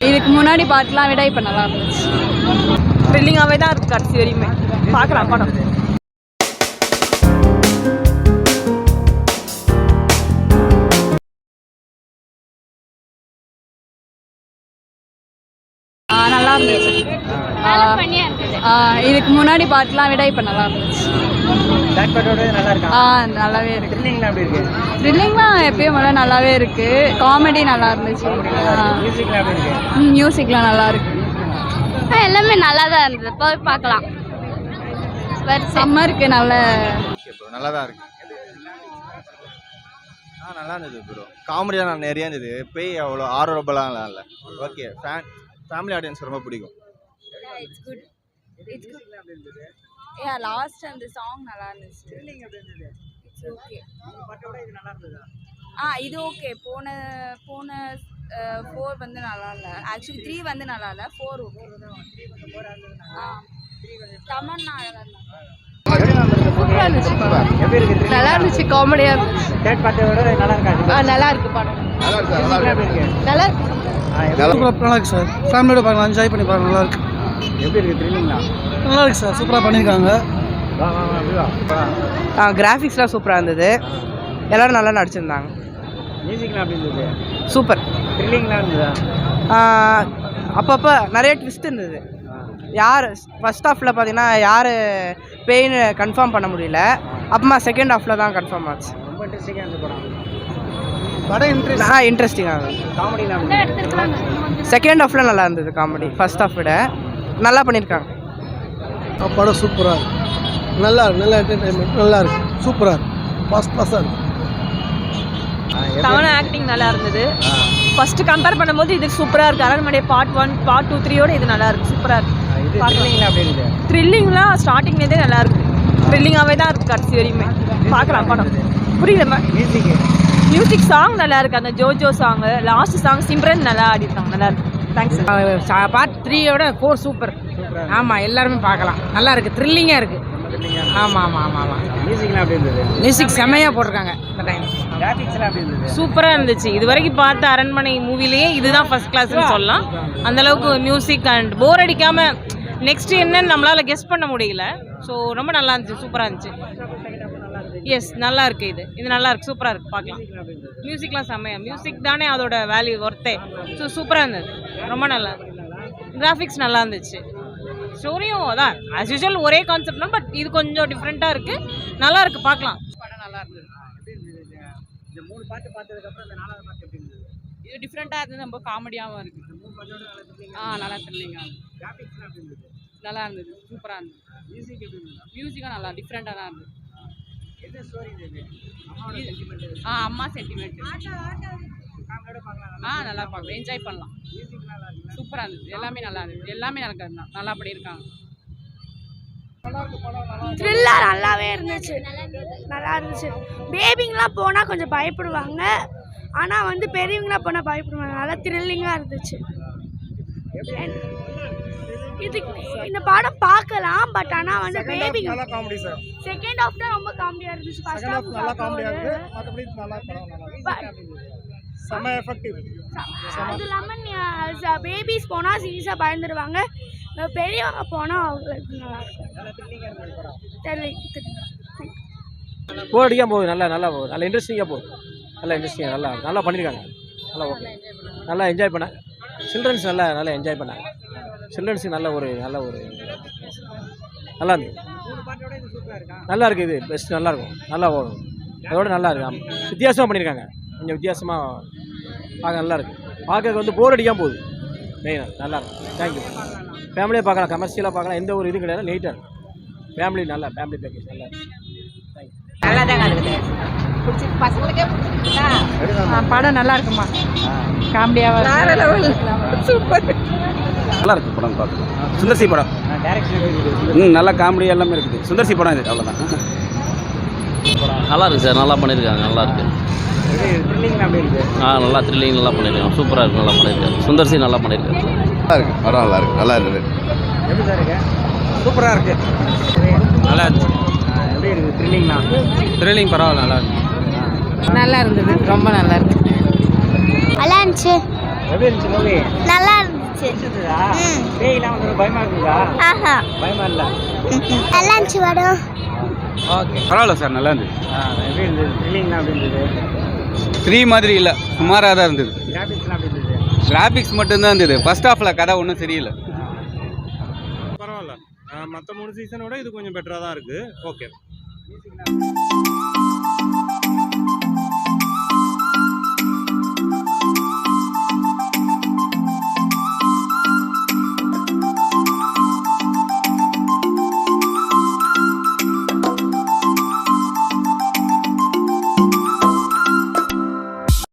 இதுக்கு முன்னாடி பாட்டுலாம் விட இப்போ நல்லா இருந்துச்சு. த்ரில்லிங்காகவே தான் இருக்குது கடைசி வரையுமே. பார்க்கலாம் படம். ஆ, நல்லா இருந்துச்சு. இதுக்கு முன்னாடி பாட்டுலாம் விட இப்போ நல்லா இருந்துச்சு. ஆ நல்லாவே இருக்கு. த்ரில்லிங்லாம் எப்பயும் போல நல்லாவே இருக்கு. காமெடி நல்லா இருந்துச்சு. மியூசிக்லாம் நல்லா இருக்கு. எல்லாமே நல்லா தான் இருந்தது. போய் பார்க்கலாம். சம்மருக்கு நல்ல நல்லா தான் இருக்கு. ஆ நல்லா இருந்தது ப்ரோ காமெடியாக நான் நிறைய இருந்தது. பேய் அவ்வளோ ஆரோபலாம் இல்லை. ஓகே ஃபேன் ஃபேமிலி ஆடியன்ஸ் ரொம்ப பிடிக்கும். இட்ஸ் குட் ஏ லாஸ்ட் அந்த சாங் நல்லா இருந்துச்சு. இட்ஸ் ஓகே ஆ இது ஓகே போன போன ஃபோர் வந்து நல்லா இல்லை. ஆக்சுவலி த்ரீ வந்து நல்லா இல்லை. ஃபோர் ஓகே ஆ தமன்னா நல்லா இருந்துச்சு. பாட்டோட நல்லா இருக்கா நல்லா இருக்கு படம் இருக்கு நல்லா நல்லா இருக்கு? சார் ஃபேமிலியோட பார்க்கலாம் என்ஜாய் பண்ணி பார்க்கலாம் நல்லா இருக்கு. எப்படி இருக்கு த்ரில்லிங்லாம் நல்லா இருக்கு சார் சூப்பராக பண்ணியிருக்காங்க அப்படி வா. கிராஃபிக்ஸ்லாம் சூப்பராக இருந்தது. எல்லோரும் நல்லா நடிச்சிருந்தாங்க. மியூசிக்லாம் எப்படி இருந்தது? சூப்பர் த்ரில்லிங்லாம் இருந்ததா? அப்பப்போ நிறைய ட்விஸ்ட் இருந்தது. யார் ஃபர்ஸ்ட் ஹாஃபில் பார்த்தீங்கன்னா யார் பெயின் கன்ஃபார்ம் பண்ண முடியல. அப்புறமா செகண்ட் ஹாஃபில் தான் கன்ஃபார்ம் ஆச்சு. ரொம்ப இன்ட்ரெஸ்டிங்காக இருந்த படம். இன்ட்ரெஸ்ட் ஆ இன்ட்ரெஸ்டிங்காக செகண்ட் ஹாஃபில் நல்லா இருந்தது காமெடி ஃபர்ஸ்ட் ஹாஃப் விட. நல்லா பண்ணியிருக்காங்க. படம் சூப்பராக இருக்கு. நல்லா இருக்கு நல்ல என்டர்டைன்மெண்ட் நல்லா இருக்கு. சூப்பராக இருக்கு. ஃபஸ்ட் கிளாஸாக இருக்கு. தவணை ஆக்டிங் நல்லா இருந்தது. ஆ, ஃபர்ஸ்ட் கம்பேர் பண்ணும்போது இது சூப்பராக இருக்குது அரண்மனை பார்ட் ஒன் பார்ட் டூ த்ரீயோட இது நல்லா இருக்கு. சூப்பராக இருக்கு. ஆ, இது த்ரில்லிங்லாம் ஸ்டார்டிங்லேருந்தே நல்லா இருக்கு. த்ரில்லிங்காகவே தான் இருக்குது கடைசி வரையுமே. பார்க்கலாம் படம். புரியல மியூசிக் மியூசிக் சாங் நல்லா இருக்கு. அந்த Jojo song last song Simran நல்லா ஆடிருக்காங்க. நல்லா இருக்கு. தேங்க்ஸ் பார்ட் த்ரீயோட ஃபோர் சூப்பர் ஆமாம் எல்லாருமே பார்க்கலாம். நல்லா இருக்கு. த்ரில்லிங்காக இருக்கு. ஆமாம் ஆமாம் ஆமாம் ஆமாம் மியூசிக்லாம் இருந்தது? மியூசிக் செமையாக போட்டிருக்காங்க இந்த டைம் கிராஃபிக்ஸ்லாம் எப்படி இருந்தது? சூப்பராக இருந்துச்சு. இது வரைக்கும் பார்த்த அரண்மனை மூவிலேயே இதுதான் ஃபர்ஸ்ட் கிளாஸ்னு சொல்லலாம். அந்த அளவுக்கு மியூசிக் அண்ட் போர் அடிக்காம நெக்ஸ்ட் என்னன்னு நம்மளால கெஸ் பண்ண முடியல. ஸோ ரொம்ப நல்லா இருந்துச்சு. சூப்பராக இருந்துச்சு. எஸ் நல்லா இருக்கு இது. இது நல்லா இருக்கு. சூப்பராக இருக்கு. பார்க்கலாம். மியூசிக்லாம் செம்மையா மியூசிக் தானே அதோட வேல்யூ ஒர்த்தே ஸோ சூப்பராக இருந்தது. ரொம்ப நல்லா கிராஃபிக்ஸ் நல்லா இருந்துச்சு. ஸ்டோரியும் அதான் ஆஸ் யூஷுவல் ஒரே கான்செப்ட் தான் பட் இது கொஞ்சம் டிஃப்ரெண்ட்டாக இருக்கு. நல்லா இருக்கு பார்க்கலாம். படம் நல்லா இருந்தது. இந்த மூணு பாட்டு பார்த்ததுக்கப்புறம் இந்த நாலாவது பாட்டு எப்படி இருந்தது? இது டிஃப்ரெண்ட்டாக இருந்தது ரொம்ப காமெடியாகவும் இருக்கு. ஆ நல்லா இருந்தது? நல்லா இருந்தது சூப்பராக இருந்தது. மியூசிக் எப்படி இருந்தது? மியூசிக்கும் நல்லா டிஃப்ரெண்ட்டாக தான் இருந்தது. என்ன ஸ்டோரி சென்டிமெண்ட் ஆ அம்மா சென்டிமெண்ட் ஆ நல்லா பார்க்கலாம். என்ஜாய் பண்ணலாம். மியூசிக் நல்லா இருந்தது சூப்பராக இருந்தது எல்லாமே நல்லா இருந்தது எல்லாமே நல்லா இருக்கு நல்லா பண்ணியிருக்காங்க த்ரில்லர் நல்லாவே இருந்துச்சு. நல்லா இருந்துச்சு. பேபிங்கெலாம் போனால் கொஞ்சம் பயப்படுவாங்க. ஆனால் வந்து பெரியவங்களாம் போனால் பயப்படுவாங்க. நல்லா த்ரில்லிங்காக இருந்துச்சு. இதுக்கு இந்த படம் பார்க்கலாம். பட் ஆனால் வந்து பேபி நல்லா காமெடி சார் செகண்ட் ஹாஃப் தான் ரொம்ப காமெடியாக இருந்துச்சு. ஃபர்ஸ்ட் ஹாஃப் நல்லா காமெடியாக இருக்குது மற்றபடி நல்லா செம்ம எஃபெக்டிவ் அது இல்லாமல் பேபிஸ் போனால் சீரியஸாக பயந்துடுவாங்க பெரியவங்க போனால் போர் அடிக்காம போகுது. நல்லா நல்லா போகுது. நல்லா இன்ட்ரெஸ்டிங்காக போகுது. நல்லா இன்ட்ரெஸ்டிங்காக நல்லா நல்லா பண்ணியிருக்காங்க நல்லா ஓகே நல்லா என்ஜாய் பண்ணேன் சில்ட்ரன்ஸ் நல்லா நல்லா என்ஜாய் பண்ணாங்க சில்ட்ரன்ஸுக்கு நல்ல ஒரு நல்ல ஒரு நல்லா இருந்தது நல்லா இருக்குது இது. பெஸ்ட் நல்லா இருக்கும். நல்லா ஓடும் அதோட நல்லா இருக்கு. வித்தியாசமாக பண்ணியிருக்காங்க கொஞ்சம் வித்தியாசமாக பார்க்க நல்லா இருக்கு பார்க்கறதுக்கு வந்து போர் அடிக்காம போகுது. மெயினாக நல்லா இருக்கும் தேங்க்யூ ஃபேமிலியாக பார்க்கலாம் கமர்ஷியலாக பார்க்கலாம் எந்த ஒரு இதுவும் கிடையாது நீட்டாக இருக்கும் ஃபேமிலி நல்லா ஃபேமிலி பேக்கேஜ் நல்லா இருக்கு. நல்லா இருக்குது. பசங்களுக்கே படம் நல்லா இருக்குமா? காமெடியாக சூப்பர். நல்லா இருக்கு படம் பார்க்க சுந்தர்சி படம். ம் நல்ல காமெடி எல்லாமே இருக்குது. சுந்தர்சி படம் இது அவ்வளோதான் நல்லா இருக்கு சார் நல்லா பண்ணியிருக்காங்க நல்லா இருக்குது ஆ நல்லா த்ரில்லிங் நல்லா பண்ணியிருக்காங்க. சூப்பராக இருக்கு நல்லா பண்ணியிருக்காங்க. சுந்தர்சி நல்லா பண்ணியிருக்காங்க நல்லா இருக்கு. படம் நல்லா இருக்கு. நல்லா இருந்தது. எப்படி சார் இருக்கு? சூப்பராக இருக்குது நல்லா இருந்துச்சு எப்படி இருக்குது த்ரில்லிங்லாம் த்ரில்லிங் பரவாயில்ல நல்லா இருக்கு. நல்லா இருந்தது. ரொம்ப நல்லா இருக்கு. நல்லா இருந்துச்சு. எப்படி இருந்துச்சு மூவி நல்லா இருந்துச்சு. பேய்லாம் வந்து பயமா இருந்ததா? ஆஹா. பயமா இல்ல. நல்லா இருந்துச்சு படம். ஓகே. பரவாயில்ல சார் நல்லா இருந்தது. எப்படி இருந்தது? த்ரில்லிங்லாம் எப்படி இருந்தது? த்ரீ மாதிரி இல்லை. சுமாராக தான் இருந்தது. கிராஃபிக்ஸ் மட்டும்தான் இருந்தது. ஃபர்ஸ்ட் ஹாஃபில் கதை ஒன்றும் சரியில்லை. பரவாயில்ல. மற்ற மூணு சீசனோட இது கொஞ்சம் பெட்டராக தான் இருக்குது ஓகே